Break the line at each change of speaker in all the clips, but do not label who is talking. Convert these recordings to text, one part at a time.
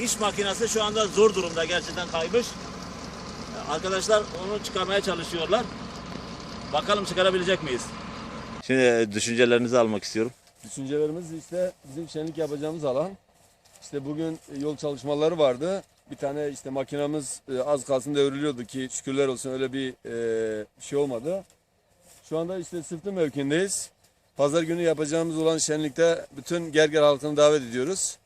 iş makinesi şu anda zor durumda gerçekten kaymış. E, Arkadaşlar onu çıkarmaya çalışıyorlar. Bakalım çıkarabilecek miyiz? Şimdi e, düşüncelerinizi almak istiyorum.
Düşüncelerimiz işte bizim şenlik yapacağımız alan. İşte bugün yol çalışmaları vardı. Bir tane işte makinamız e, az kalsın devriliyordu ki şükürler olsun öyle bir e, şey olmadı. Şu anda işte Sırtlı mevkindeyiz. Pazar günü yapacağımız olan şenlikte bütün Gerger halkını davet ediyoruz.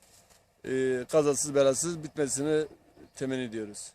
E, kazasız belasız bitmesini temenni ediyoruz.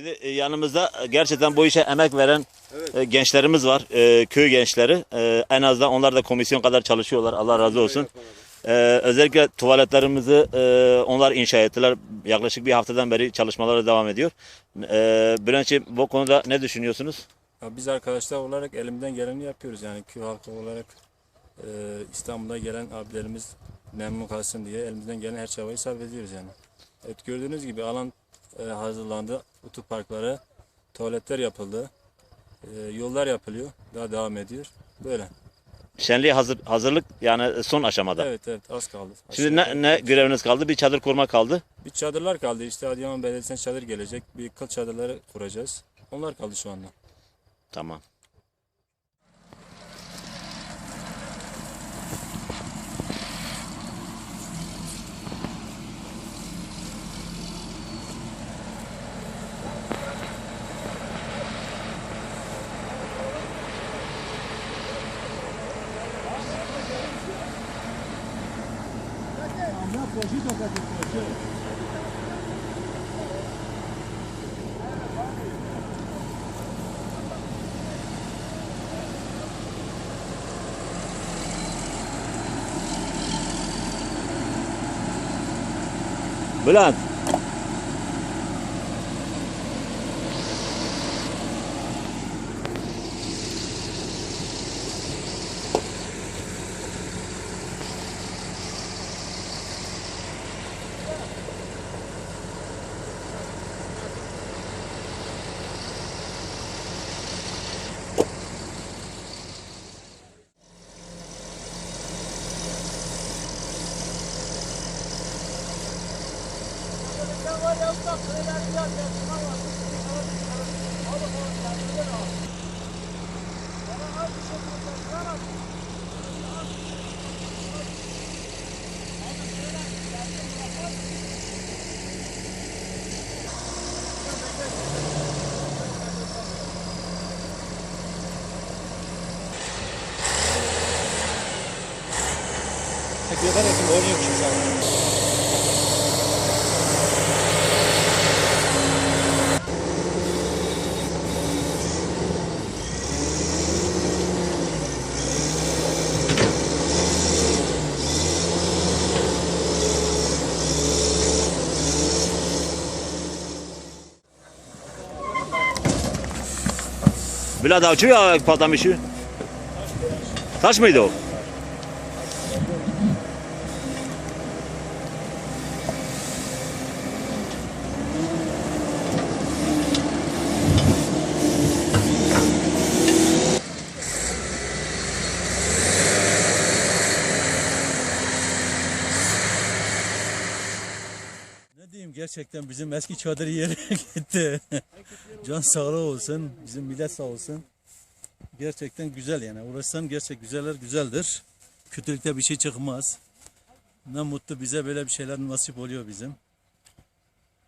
Şimdi e, yanımızda e, gerçekten bu işe emek veren e, gençlerimiz var. E, köy gençleri. E, en azından onlar da komisyon kadar çalışıyorlar. Allah razı olsun. E, özellikle tuvaletlerimizi e, onlar inşa ettiler. Yaklaşık bir haftadan beri çalışmaları devam ediyor. E, Bülent'ciğim bu konuda ne düşünüyorsunuz?
Ya biz arkadaşlar olarak elimden geleni yapıyoruz yani köy halkı olarak e, İstanbul'da gelen abilerimiz memnun kalsın diye elimizden gelen her çabayı sarf ediyoruz yani. Evet gördüğünüz gibi alan e, hazırlandı, otoparkları, tuvaletler yapıldı, e, yollar yapılıyor, daha devam ediyor. Böyle.
Şenliğe hazır, hazırlık yani son aşamada.
Evet evet az kaldı.
Şimdi ne, ne göreviniz kaldı? Bir çadır kurma kaldı.
Bir çadırlar kaldı işte Adıyaman Belediyesi'ne çadır gelecek, bir kıl çadırları kuracağız. Onlar kaldı şu anda.
Tamam. Bülent. Tekrar etim oynuyor çünkü. Bülent avcı ya patlamışı. Taş mıydı o?
Gerçekten bizim eski çadır yeri gitti. Can sağlığı olsun, bizim millet sağ olsun. Gerçekten güzel yani. Uğraşsan gerçek güzeller güzeldir. Kötülükte bir şey çıkmaz. Ne mutlu bize böyle bir şeyler nasip oluyor bizim.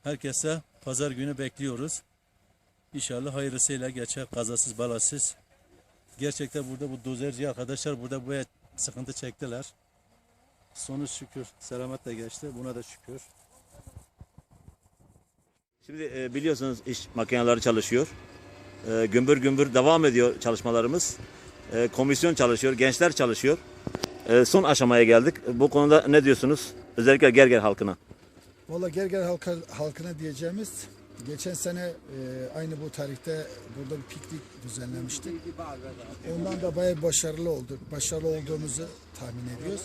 Herkese pazar günü bekliyoruz. İnşallah hayırlısıyla geçer, kazasız balasız. Gerçekten burada bu dozerci arkadaşlar burada bu sıkıntı çektiler. Sonuç şükür selametle geçti. Buna da şükür.
Şimdi e, biliyorsunuz iş makineleri çalışıyor. E, gümbür gümbür devam ediyor çalışmalarımız. e, komisyon çalışıyor, gençler çalışıyor. E, son aşamaya geldik. Bu konuda ne diyorsunuz? Özellikle Gerger halkına.
Valla Gerger halka, halkına diyeceğimiz geçen sene e, aynı bu tarihte burada bir piknik düzenlemiştik. Ondan da bayağı başarılı olduk. Başarılı olduğumuzu tahmin ediyoruz.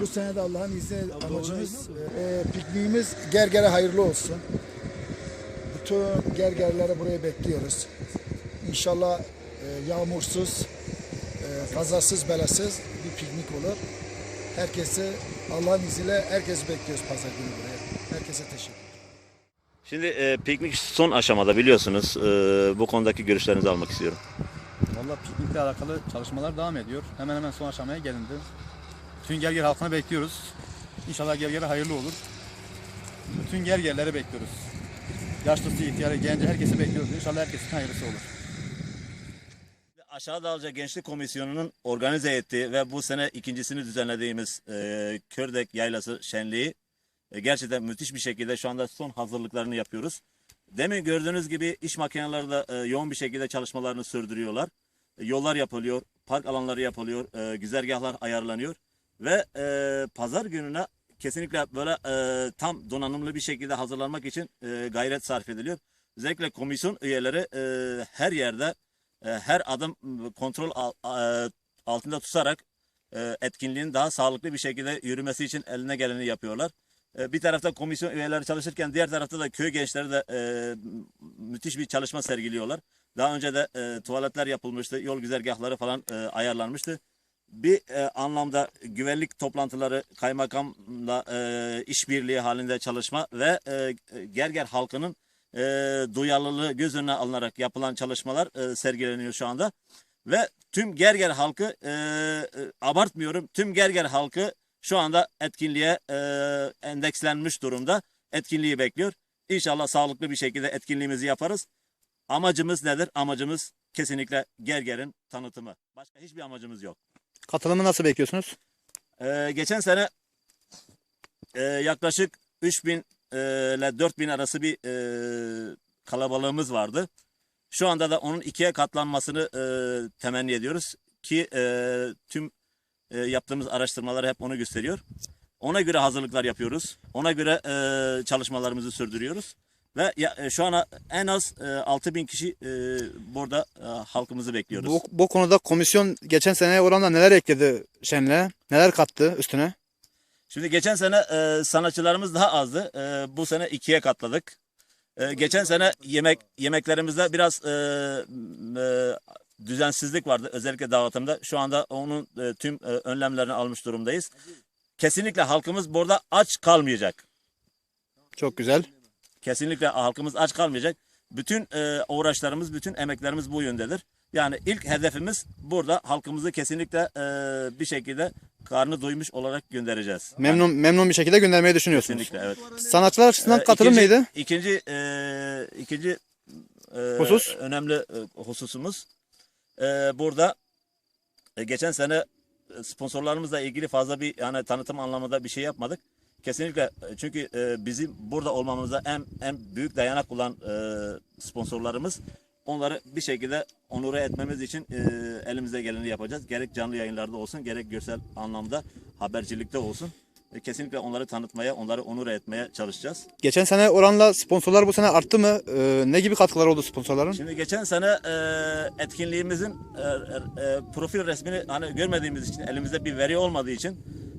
Bu sene de Allah'ın izniyle amacımız e, pikniğimiz Gerger'e hayırlı olsun. Bütün Gergerleri buraya bekliyoruz. İnşallah e, yağmursuz, e, kazasız belasız bir piknik olur. Herkesi Allah'ın izniyle herkesi bekliyoruz pazar günü buraya. Herkese teşekkür.
Şimdi e, piknik son aşamada biliyorsunuz. E, bu konudaki görüşlerinizi almak istiyorum.
Valla piknikle alakalı çalışmalar devam ediyor. Hemen hemen son aşamaya gelindi. Bütün Gerger halkını bekliyoruz. İnşallah Gerger'e hayırlı olur. Bütün Gergerleri bekliyoruz. Yaşlısı, ihtiyarı, genci herkesi bekliyoruz. İnşallah herkesin hayırlısı olur.
Aşağı Dağlıca Gençlik Komisyonu'nun organize ettiği ve bu sene ikincisini düzenlediğimiz e, Kördek Yaylası Şenliği e, gerçekten müthiş bir şekilde şu anda son hazırlıklarını yapıyoruz. Demin gördüğünüz gibi iş makineleri de e, yoğun bir şekilde çalışmalarını sürdürüyorlar. E, yollar yapılıyor, park alanları yapılıyor, e, güzergahlar ayarlanıyor ve e, pazar gününe kesinlikle böyle e, tam donanımlı bir şekilde hazırlanmak için e, gayret sarf ediliyor. Özellikle komisyon üyeleri e, her yerde e, her adım kontrol al- a- altında tutarak e, etkinliğin daha sağlıklı bir şekilde yürümesi için eline geleni yapıyorlar. E, Bir tarafta komisyon üyeleri çalışırken diğer tarafta da köy gençleri de e, müthiş bir çalışma sergiliyorlar. Daha önce de e, tuvaletler yapılmıştı, yol güzergahları falan e, ayarlanmıştı. Bir e, anlamda güvenlik toplantıları, kaymakamla e, işbirliği halinde çalışma ve e, Gerger halkının e, duyarlılığı göz önüne alınarak yapılan çalışmalar e, sergileniyor şu anda. Ve tüm Gerger halkı, e, e, abartmıyorum, tüm Gerger halkı şu anda etkinliğe e, endekslenmiş durumda. Etkinliği bekliyor. İnşallah sağlıklı bir şekilde etkinliğimizi yaparız. Amacımız nedir? Amacımız kesinlikle Gerger'in tanıtımı. Başka hiçbir amacımız yok.
Katılımı nasıl bekliyorsunuz?
Ee, geçen sene e, yaklaşık 3000 e, ile 4000 arası bir e, kalabalığımız vardı. Şu anda da onun ikiye katlanmasını e, temenni ediyoruz ki e, tüm e, yaptığımız araştırmalar hep onu gösteriyor. Ona göre hazırlıklar yapıyoruz. Ona göre e, çalışmalarımızı sürdürüyoruz. Ve ya, e, şu ana en az e, 6000 kişi e, burada e, halkımızı bekliyoruz.
Bu, bu konuda komisyon geçen seneye oranla neler ekledi Şenliğe? Neler kattı üstüne?
Şimdi geçen sene e, sanatçılarımız daha azdı. E, bu sene ikiye katladık. E, geçen sene yemek yemeklerimizde biraz e, e, düzensizlik vardı özellikle dağıtımda. Şu anda onun e, tüm e, önlemlerini almış durumdayız. Kesinlikle halkımız burada aç kalmayacak.
Çok güzel.
Kesinlikle halkımız aç kalmayacak. Bütün e, uğraşlarımız, bütün emeklerimiz bu yöndedir. Yani ilk hedefimiz burada halkımızı kesinlikle e, bir şekilde karnı doymuş olarak göndereceğiz.
Memnun memnun bir şekilde göndermeyi düşünüyorsunuz.
Kesinlikle evet.
Sanatçılar açısından
Ee,
katılım
ikinci-
neydi?
İkinci, e, ikinci e,
Husus?
önemli e, hususumuz e, burada e, geçen sene e, sponsorlarımızla ilgili fazla bir yani tanıtım anlamında bir şey yapmadık. Kesinlikle e, çünkü e, bizim burada olmamızda en en büyük dayanak olan e, sponsorlarımız onları bir şekilde onure etmemiz için e, elimize geleni yapacağız. Gerek canlı yayınlarda olsun gerek görsel anlamda habercilikte olsun. E, kesinlikle onları tanıtmaya, onları onur etmeye çalışacağız.
Geçen sene oranla sponsorlar bu sene arttı mı? Ee, ne gibi katkılar oldu sponsorların?
Şimdi geçen sene e, etkinliğimizin e, e, profil resmini hani görmediğimiz için elimizde bir veri olmadığı için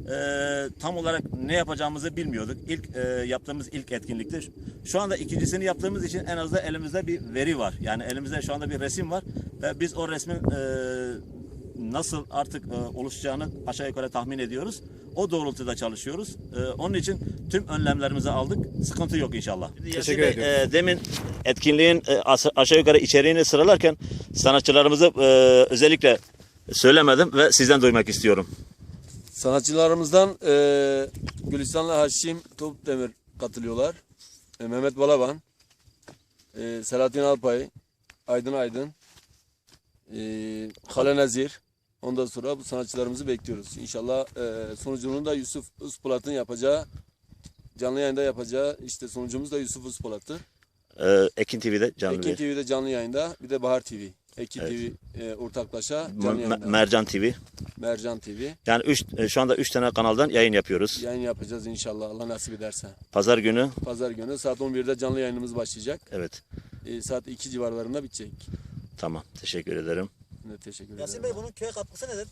e, tam olarak ne yapacağımızı bilmiyorduk. İlk e, yaptığımız ilk etkinlikti. Şu anda ikincisini yaptığımız için en azından elimizde bir veri var. Yani elimizde şu anda bir resim var ve biz o resmin e, nasıl artık e, oluşacağını aşağı yukarı tahmin ediyoruz. O doğrultuda çalışıyoruz. E, onun için tüm önlemlerimizi aldık. Sıkıntı yok inşallah.
Teşekkür ediyorum.
e, demin etkinliğin e, aşağı yukarı içeriğini sıralarken sanatçılarımızı e, özellikle söylemedim ve sizden duymak istiyorum.
Sanatçılarımızdan e, Gülistanlı Haşim Topdemir katılıyorlar. E, Mehmet Balaban, e, Selahattin Alpay, Aydın Aydın, e, Kale Nazir. Ondan sonra bu sanatçılarımızı bekliyoruz. İnşallah e, sonucunu da Yusuf Uspolat'ın yapacağı, canlı yayında yapacağı, işte sonucumuz da Yusuf Uspolat'tır.
E, Ekin TV'de canlı
Ekin
bir.
TV'de canlı yayında, bir de Bahar TV. Eki
Evet.
TV e, ortaklaşa canlı yayında.
Mercan TV.
Mercan TV.
Yani üç, e, şu anda 3 tane kanaldan yayın yapıyoruz.
Yayın yapacağız inşallah Allah nasip ederse.
Pazar günü
Pazar günü saat 11'de canlı yayınımız başlayacak.
evet.
E, saat 2 civarlarında bitecek.
Tamam. Teşekkür ederim.
De teşekkür ederim.
Yasin Bey bunun köye katkısı nedir?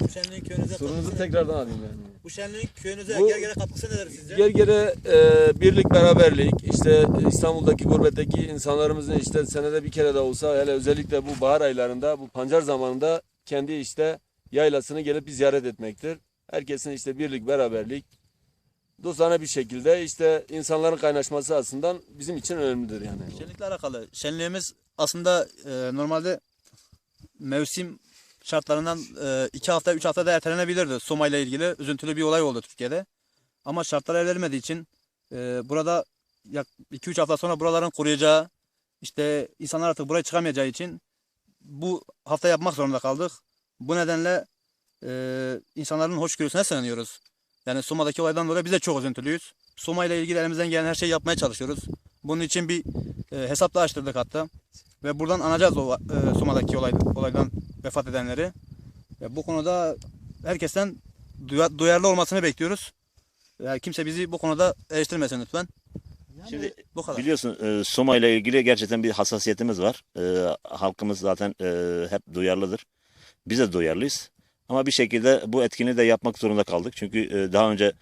Bu şenliğin köyünüze
Sorunuzu
katkısı
tekrardan alayım yani.
Bu şenliğin köyünüze
Bu-
gergere katkısı nedir sizce?
Gergere e, birlik beraberlik işte İstanbul'daki gurbetteki insanlarımızın işte senede bir kere de olsa hele özellikle bu bahar aylarında bu pancar zamanında kendi işte yaylasını gelip bir ziyaret etmektir. Herkesin işte birlik beraberlik dostane bir şekilde işte insanların kaynaşması aslında bizim için önemlidir yani.
Şenlikle alakalı. Şenliğimiz aslında e, normalde mevsim şartlarından e, iki hafta, üç haftada ertelenebilirdi. Soma ile ilgili üzüntülü bir olay oldu Türkiye'de. Ama şartlar el vermediği için e, burada yak 2-3 hafta sonra buraların kuruyacağı, işte insanlar artık buraya çıkamayacağı için bu hafta yapmak zorunda kaldık. Bu nedenle e, insanların hoşgörüsüne sığınıyoruz. Yani Soma'daki olaydan dolayı biz de çok üzüntülüyüz. Soma ile ilgili elimizden gelen her şeyi yapmaya çalışıyoruz. Bunun için bir e, hesap da açtırdık hatta. Ve buradan anacağız o e, Soma'daki olay, olaydan vefat edenleri. Ve bu konuda herkesten duya- duyarlı olmasını bekliyoruz. Yani kimse bizi bu konuda eleştirmesin lütfen.
Şimdi
Bu kadar.
biliyorsun e, Soma ile ilgili gerçekten bir hassasiyetimiz var. E, halkımız zaten e, hep duyarlıdır. Biz de duyarlıyız. Ama bir şekilde bu etkinliği de yapmak zorunda kaldık. Çünkü e, daha önce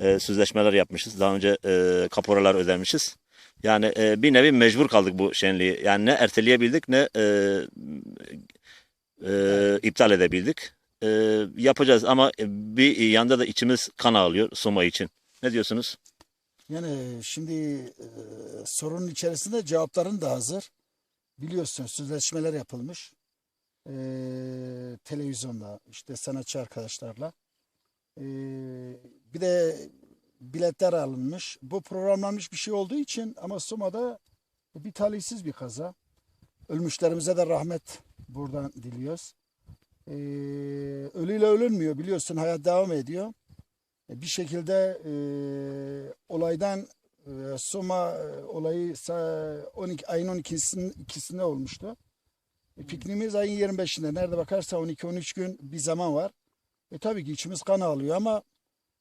e, sözleşmeler yapmışız. Daha önce e, kaporalar ödemişiz. Yani e, bir nevi mecbur kaldık bu şenliği. Yani ne erteleyebildik ne e, e, iptal edebildik. E, yapacağız ama bir yanda da içimiz kan ağlıyor Soma için. Ne diyorsunuz?
Yani şimdi e, sorunun içerisinde cevapların da hazır. Biliyorsun sözleşmeler yapılmış. E, televizyonda işte sanatçı arkadaşlarla. E, bir de biletler alınmış. Bu programlanmış bir şey olduğu için ama Soma'da bir talihsiz bir kaza. Ölmüşlerimize de rahmet buradan diliyoruz. E, ölüyle ölünmüyor biliyorsun hayat devam ediyor. E, bir şekilde e, olaydan e, Soma e, olayı sa- 12 ayın 12'sinde ikisinde olmuştu. E, pikniğimiz ayın 25'inde. Nerede bakarsa 12-13 gün bir zaman var. E tabii ki içimiz kan ağlıyor ama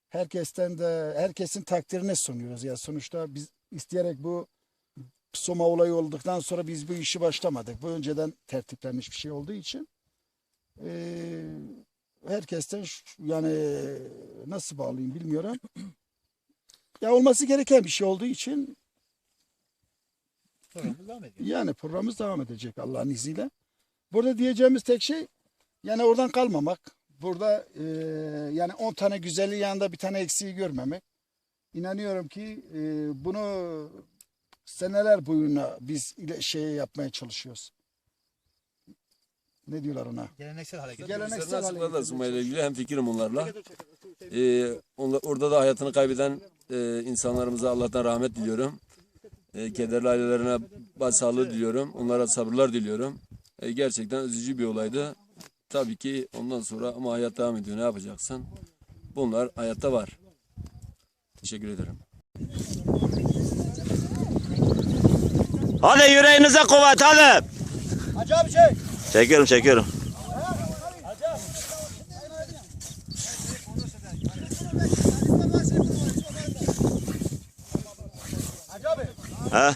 herkesten de herkesin takdirine sunuyoruz. Ya sonuçta biz isteyerek bu Soma olayı olduktan sonra biz bu işi başlamadık. Bu önceden tertiplenmiş bir şey olduğu için e, herkesten yani nasıl bağlayayım bilmiyorum. Ya olması gereken bir şey olduğu için yani programımız devam edecek Allah'ın izniyle. Burada diyeceğimiz tek şey yani oradan kalmamak. Burada e, yani 10 tane güzelliği yanında bir tane eksiği görmemek. İnanıyorum ki e, bunu seneler boyuna biz ile şey yapmaya çalışıyoruz. Ne diyorlar ona?
Geleneksel hareket.
Geleneksel
Bizler
hale
nasıl da Soma ile ilgili hem fikrim onlarla. Ee, onla- orada da hayatını kaybeden e, insanlarımıza Allah'tan rahmet diliyorum. E, kederli ailelerine başsağlığı diliyorum. Onlara sabırlar diliyorum. E, gerçekten üzücü bir olaydı. Tabii ki ondan sonra ama hayat devam ediyor. Ne yapacaksın? Bunlar hayatta var. Teşekkür ederim.
Hadi yüreğinize kuvvet hadi.
Hacı abi şey.
Çekiyorum çekiyorum.
Hacı abi.
Ha?